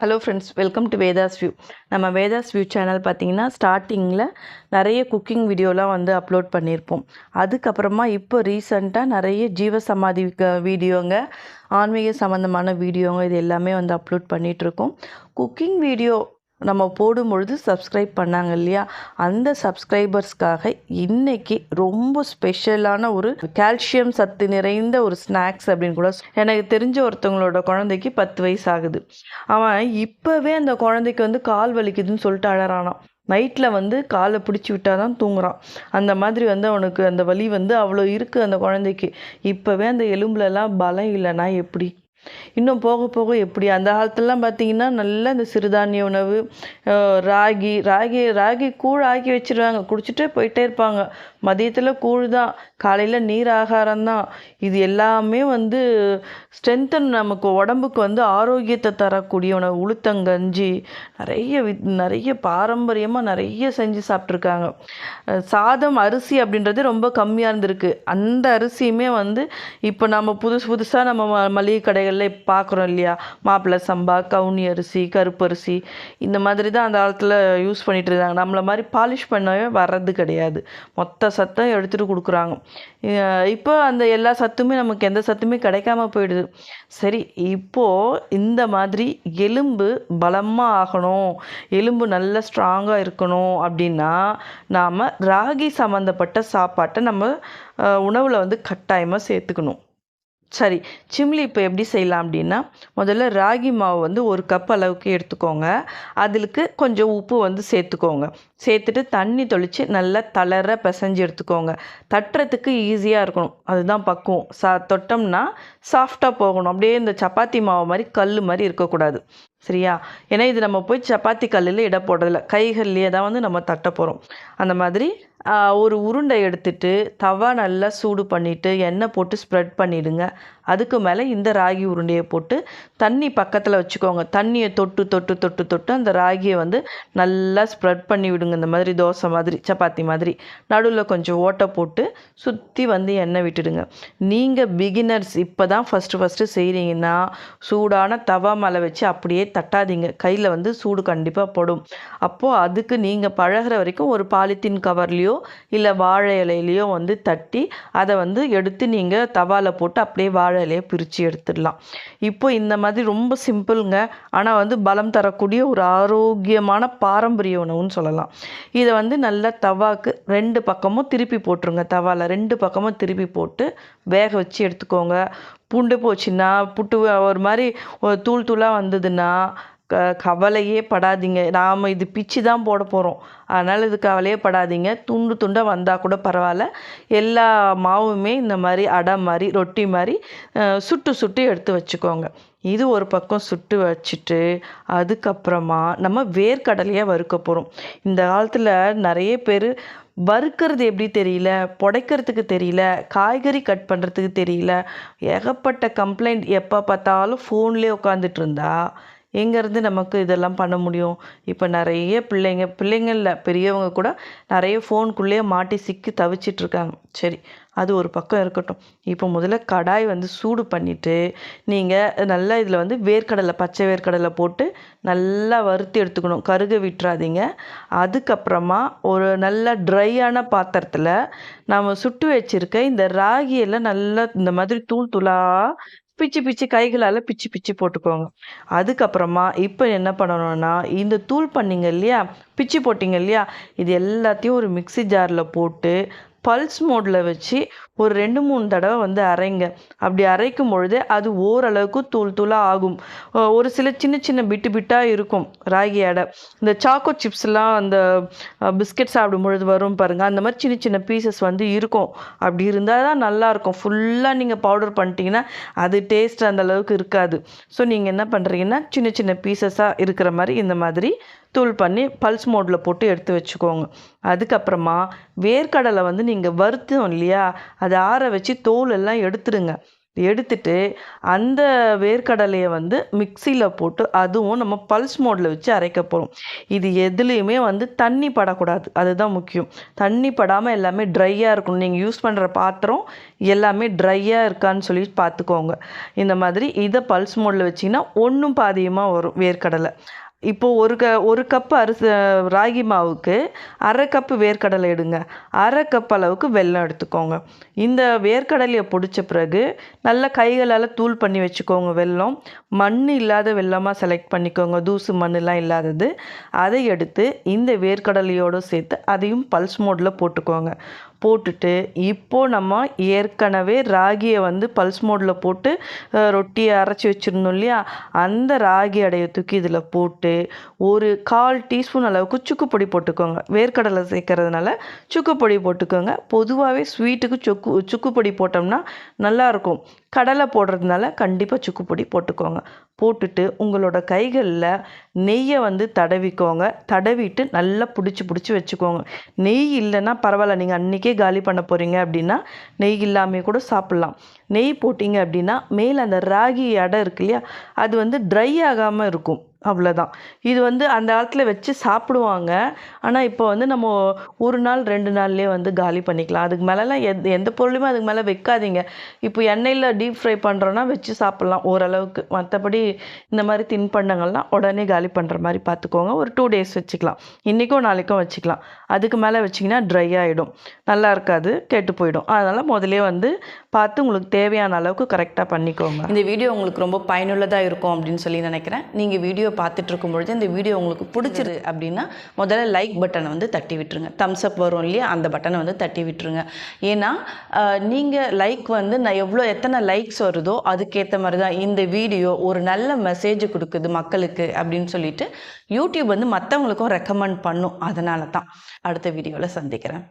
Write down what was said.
Hello friends welcome to Vedhas view நம்ம Vedhas view channel பார்த்திங்கன்னா ஸ்டார்டிங்கில் நிறைய குக்கிங் வீடியோலாம் வந்து அப்லோட் பண்ணியிருப்போம். அதுக்கப்புறமா இப்போ ரீசண்டாக நிறைய ஜீவசமாதி க- வீடியோங்க ஆன்மீக சம்மந்தமான வீடியோங்க இது எல்லாமே வந்து அப்லோட் பண்ணிகிட்ருக்கோம் குக்கிங் வீடியோ நம்ம போடும் பொழுது சப்ஸ்கிரைப் பண்ணாங்க இல்லையா? அந்த சப்ஸ்கிரைபர்ஸ்க்காக இன்றைக்கி ரொம்ப ஸ்பெஷலான ஒரு கால்சியம் சத்து நிறைந்த ஒரு ஸ்நாக்ஸ் அப்படின்னு கூட எனக்கு தெரிஞ்ச ஒருத்தவங்களோட குழந்தைக்கு பத்து வயசு ஆகுது அவன் இப்போவே அந்த குழந்தைக்கு வந்து கால் வலிக்குதுன்னு சொல்லிட்டு அழறானான் நைட்டில் வந்து காலை பிடிச்சி விட்டால் தான் தூங்குறான். அந்த மாதிரி வந்து அவனுக்கு அந்த வலி வந்து அவ்வளோ இருக்குது அந்த குழந்தைக்கு. இப்போவே அந்த எலும்புலலாம் பலம் இல்லைன்னா எப்படி? இன்னும் போக போக எப்படி அந்த காலத்துலலாம் பார்த்தீங்கன்னா நல்லா இந்த சிறுதானிய உணவு ராகி ராகி ராகி கூழ் ஆக்கி வச்சிருவாங்க. குடிச்சிட்டே போயிட்டே இருப்பாங்க. மதியத்தில் கூழ் தான். காலையில் நீர் ஆகாரம் தான். இது எல்லாமே வந்து ஸ்ட்ரென்த்தன் நமக்கு உடம்புக்கு வந்து ஆரோக்கியத்தை தரக்கூடிய உணவு. உளுத்தங்கஞ்சி நிறைய வித் நிறைய பாரம்பரியமாக நிறைய செஞ்சு சாப்பிட்ருக்காங்க சாதம் அரிசி அப்படின்றது ரொம்ப கம்மியாக இருந்திருக்கு. அந்த அரிசியுமே வந்து இப்போ நம்ம புதுசு புதுசாக நம்ம ம- மளிகை கடைகளில் பார்க்குறோம் இல்லையா? மாப்பிள்ளை சம்பா கவுனி அரிசி கருப்பரிசி இந்த மாதிரி தான் அந்த காலத்தில் யூஸ் பண்ணிகிட்டு இருந்தாங்க. நம்மளை மாதிரி பாலிஷ் பண்ணவே வர்றது கிடையாது. மொத்த சத்தம் எடுத்துகிட்டு கொடுக்குறாங்க. இப்போ அந்த எல்லா சத்துமே நமக்கு எந்த சத்துமே கிடைக்காம போயிடுது. சரி இப்போது இந்த மாதிரி எலும்பு பலமாக ஆகணும். எலும்பு நல்லா ஸ்ட்ராங்காக இருக்கணும் அப்படின்னா நாம் ராகி சம்மந்தப்பட்ட சாப்பாட்டை நம்ம உணவில் வந்து கட்டாயமாக சேர்த்துக்கணும். சரி சிம்லி இப்போ எப்படி செய்யலாம் அப்படின்னா முதல்ல ராகி மாவு வந்து ஒரு கப் அளவுக்கு எடுத்துக்கோங்க. அதுக்கு கொஞ்சம் உப்பு வந்து சேர்த்துக்கோங்க. சேர்த்துட்டு தண்ணி தொளித்து நல்லா தளர பிசைஞ்சு எடுத்துக்கோங்க. தட்டுறதுக்கு ஈஸியாக இருக்கணும். அதுதான் பக்குவம். சா தொட்டோம்னா சாஃப்டாக போகணும். அப்படியே இந்த சப்பாத்தி மாவு மாதிரி கல் மாதிரி இருக்கக்கூடாது. சரியா? ஏன்னா இது நம்ம போய் சப்பாத்தி கல்லில் இட போடுறதில்ல. கைகள்லேயே தான் வந்து நம்ம தட்ட போகிறோம் அந்த மாதிரி ஒரு உருண்டை எடுத்துட்டு தவா நல்லா சூடு பண்ணிவிட்டு எண்ணெய் போட்டு ஸ்ப்ரெட் பண்ணிவிடுங்க அதுக்கு மேலே இந்த ராகி உருண்டையை போட்டு தண்ணி பக்கத்தில் வச்சுக்கோங்க. தண்ணியை தொட்டு தொட்டு தொட்டு தொட்டு அந்த ராகியை வந்து நல்லா ஸ்ப்ரெட் பண்ணி விடுங்க. இந்த மாதிரி தோசை மாதிரி சப்பாத்தி மாதிரி. நடுவில் கொஞ்சம் ஓட்டை போட்டு சுற்றி வந்து எண்ணெய் விட்டுடுங்க. நீங்கள் பிகினர்ஸ் இப்போ தான் ஃபஸ்ட்டு ஃபஸ்ட்டு செய்கிறீங்கன்னா சூடான தவா மலை வச்சு அப்படியே தட்டாதீங்க. கையில் வந்து சூடு கண்டிப்பாக படும். அப்போது அதுக்கு நீங்கள் பழகுற வரைக்கும் ஒரு பாலித்தீன் கவர்லேயோ இல்லை வாழை இலையிலையோ வந்து தட்டி அதை வந்து எடுத்து நீங்கள் தவாவில் போட்டு அப்படியே வாழை இலையை பிரித்து எடுத்துடலாம். இப்போ இந்த மாதிரி ரொம்ப சிம்பிளுங்க. ஆனால் வந்து பலம் தரக்கூடிய ஒரு ஆரோக்கியமான பாரம்பரிய உணவுன்னு சொல்லலாம். இதை வந்து நல்லா தவாக்கு ரெண்டு பக்கமும் திருப்பி போட்டுருங்க. தவாவில் ரெண்டு பக்கமும் திருப்பி போட்டு வேக வச்சு எடுத்துக்கோங்க. பூண்டு போச்சுன்னா புட்டு ஒரு மாதிரி ஒரு தூள் தூளாக வந்ததுன்னா க கவலையே படாதீங்க. நாம் இது பிச்சு தான் போட போகிறோம் அதனால் இது கவலையே படாதீங்க. துண்டு துண்டாக வந்தால் கூட பரவாயில்ல. எல்லா மாவுமே இந்த மாதிரி அடை மாதிரி ரொட்டி மாதிரி சுட்டு சுட்டு எடுத்து வச்சுக்கோங்க. இது ஒரு பக்கம் சுட்டு வச்சுட்டு அதுக்கப்புறமா நம்ம வேர்க்கடலையாக வறுக்க போகிறோம் இந்த காலத்தில் நிறைய பேர் வறுக்கிறது எப்படி தெரியல புடைக்கிறதுக்கு தெரியல காய்கறி கட் பண்ணுறதுக்கு தெரியல ஏகப்பட்ட கம்ப்ளைண்ட் எப்போ பார்த்தாலும் ஃபோன்லேயே உட்காந்துட்டு இருந்தா எங்கேருந்து நமக்கு இதெல்லாம் பண்ண முடியும்? இப்போ நிறைய பிள்ளைங்க பிள்ளைங்களில் பெரியவங்க கூட நிறைய ஃபோனுக்குள்ளேயே மாட்டி சிக்கி தவிச்சிட்டு இருக்காங்க. சரி அது ஒரு பக்கம் இருக்கட்டும். இப்போ முதல்ல கடாய் வந்து சூடு பண்ணிவிட்டு நீங்கள் நல்லா இதில் வந்து வேர்க்கடலை பச்சை வேர்க்கடலை போட்டு நல்லா வறுத்து எடுத்துக்கணும். கருக விட்டுறாதீங்க. அதுக்கப்புறமா ஒரு நல்ல ட்ரையான பாத்திரத்தில் நம்ம சுட்டு வச்சிருக்க இந்த ராகியெல்லாம் நல்லா இந்த மாதிரி தூள் தூளாக பிச்சு பிச்சு கைகளால் பிச்சு பிச்சு போட்டுக்கோங்க. அதுக்கப்புறமா இப்போ என்ன பண்ணணும்னா இந்த தூள் பண்ணிங்க இல்லையா? பிச்சு போட்டிங்க இல்லையா? இது எல்லாத்தையும் ஒரு மிக்ஸி ஜாரில் போட்டு பல்ஸ் மோடில் வச்சு ஒரு ரெண்டு மூணு தடவை வந்து அரைங்க. அப்படி அரைக்கும் பொழுது அது ஓரளவுக்கு தூள் தூளாக ஆகும். ஒரு சில சின்ன சின்ன பிட்டு பிட்டாக இருக்கும் ராகி அடை. இந்த சாக்கோ சிப்ஸ்லாம் அந்த பிஸ்கெட் சாப்பிடும் பொழுது வரும் பாருங்கள் அந்த மாதிரி சின்ன சின்ன பீசஸ் வந்து இருக்கும். அப்படி இருந்தால் தான் நல்லாயிருக்கும். ஃபுல்லாக நீங்கள் பவுடர் பண்ணிட்டீங்கன்னா அது டேஸ்ட் அந்த அளவுக்கு இருக்காது. ஸோ நீங்கள் என்ன பண்ணுறீங்கன்னா சின்ன சின்ன பீசஸாக இருக்கிற மாதிரி இந்த மாதிரி தூள் பண்ணி பல்ஸ் மோடில் போட்டு எடுத்து வச்சுக்கோங்க. அதுக்கப்புறமா வேர்க்கடலை வந்து நீங்கள் வறுத்தோம் இல்லையா? அதை ஆற வச்சு தோல் எல்லாம் எடுத்துடுங்க. எடுத்துட்டு அந்த வேர்க்கடலையை வந்து மிக்சியில் போட்டு அதுவும் நம்ம பல்ஸ் மோடில் வச்சு அரைக்க போகிறோம் இது எதுலேயுமே வந்து தண்ணி படக்கூடாது. அதுதான் முக்கியம். தண்ணி படாமல் எல்லாமே ட்ரையாக இருக்கணும். நீங்கள் யூஸ் பண்ணுற பாத்திரம் எல்லாமே ட்ரையாக இருக்கான்னு சொல்லி பார்த்துக்கோங்க இந்த மாதிரி இதை பல்ஸ் மோடில் வச்சிங்கன்னா ஒன்றும் பாதியமாக வரும் வேர்க்கடலை. இப்போது ஒரு க ஒரு கப்பு அரிசி ராகி மாவுக்கு அரை கப்பு வேர்க்கடலை எடுங்க. அரை கப் அளவுக்கு வெல்லம் எடுத்துக்கோங்க. இந்த வேர்க்கடலையை பிடிச்ச பிறகு நல்லா கைகளால் தூள் பண்ணி வச்சுக்கோங்க வெல்லம். மண் இல்லாத வெள்ளமாக செலக்ட் பண்ணிக்கோங்க. தூசு மண்ணெலாம் இல்லாதது. அதை எடுத்து இந்த வேர்க்கடலையோடு சேர்த்து அதையும் பல்ஸ் மோடில் போட்டுக்கோங்க. போட்டுட்டு இப்போது நம்ம ஏற்கனவே ராகியை வந்து பல்ஸ் மோடில் போட்டு ரொட்டியை அரைச்சி வச்சுருந்தோம் இல்லையா? அந்த ராகி அடையை தூக்கி இதில் போட்டு ஒரு கால் டீஸ்பூன் அளவுக்கு சுக்கு பொடி போட்டுக்கோங்க. வேர்க்கடலை சேர்க்கறதுனால சுக்கு பொடி போட்டுக்கோங்க. பொதுவாகவே ஸ்வீட்டுக்கு சுக்கு சுக்குப்பொடி போட்டோம்னா நல்லாயிருக்கும். கடலை போடுறதுனால கண்டிப்பாக சுக்குப்பொடி போட்டுக்கோங்க. போட்டுட்டு உங்களோட கைகளில் நெய்யை வந்து தடவிக்கோங்க. தடவிட்டு நல்லா பிடிச்சி பிடிச்சி வச்சுக்கோங்க. நெய் இல்லைன்னா பரவாயில்ல நீங்கள் அன்றைக்கே காலி பண்ண போகிறீங்க அப்படின்னா நெய் இல்லாமல் கூட சாப்பிட்லாம். நெய் போட்டிங்க அப்படின்னா மேலே அந்த ராகி அடை இருக்கு இல்லையா அது வந்து ட்ரை ஆகாமல் இருக்கும். அவ்வளோதான் இது வந்து அந்த காலத்தில் வச்சு சாப்பிடுவாங்க. ஆனால் இப்போ வந்து நம்ம ஒரு நாள் ரெண்டு நாள்லேயே வந்து காலி பண்ணிக்கலாம். அதுக்கு மேலெலாம் எந்த எந்த பொருளுமே அதுக்கு மேலே வைக்காதீங்க. இப்போ எண்ணெயில் டீப் ஃப்ரை பண்ணுறோன்னா வச்சு சாப்பிட்லாம் ஓரளவுக்கு. மற்றபடி இந்த மாதிரி தின்பண்டங்கள்லாம் உடனே காலி பண்ணுற மாதிரி பார்த்துக்கோங்க ஒரு டூ டேஸ் வச்சுக்கலாம். இன்றைக்கும் நாளைக்கும் வச்சுக்கலாம். அதுக்கு மேலே வச்சிங்கன்னா ட்ரை ஆகிடும் நல்லா இருக்காது கெட்டு போயிடும். அதனால் முதலே வந்து பார்த்து உங்களுக்கு தேவையான அளவுக்கு கரெக்டாக பண்ணிக்கோங்க. இந்த வீடியோ உங்களுக்கு ரொம்ப பயனுள்ளதாக இருக்கும் அப்படின்னு சொல்லி நினைக்கிறேன். நீங்கள் வீடியோ பார்த்துட்டு இருக்கும் பொழுது இந்த வீடியோ உங்களுக்கு பிடிச்சிரு அப்படின்னா முதல்ல லைக் பட்டனை வந்து தட்டி விட்டுருங்க. தம்ஸ் அப் வரும் இல்லையா அந்த பட்டனை வந்து தட்டி விட்டுருங்க. ஏன்னா நீங்கள் லைக் வந்து நான் எவ்வளோ எத்தனை லைக்ஸ் வருதோ அதுக்கேற்ற மாதிரி தான் இந்த வீடியோ ஒரு நல்ல மெசேஜ் கொடுக்குது மக்களுக்கு அப்படின்னு சொல்லிட்டு யூடியூப் வந்து மற்றவங்களுக்கும் ரெக்கமெண்ட் பண்ணும். அதனால தான் அடுத்த வீடியோவில் சந்திக்கிறேன்.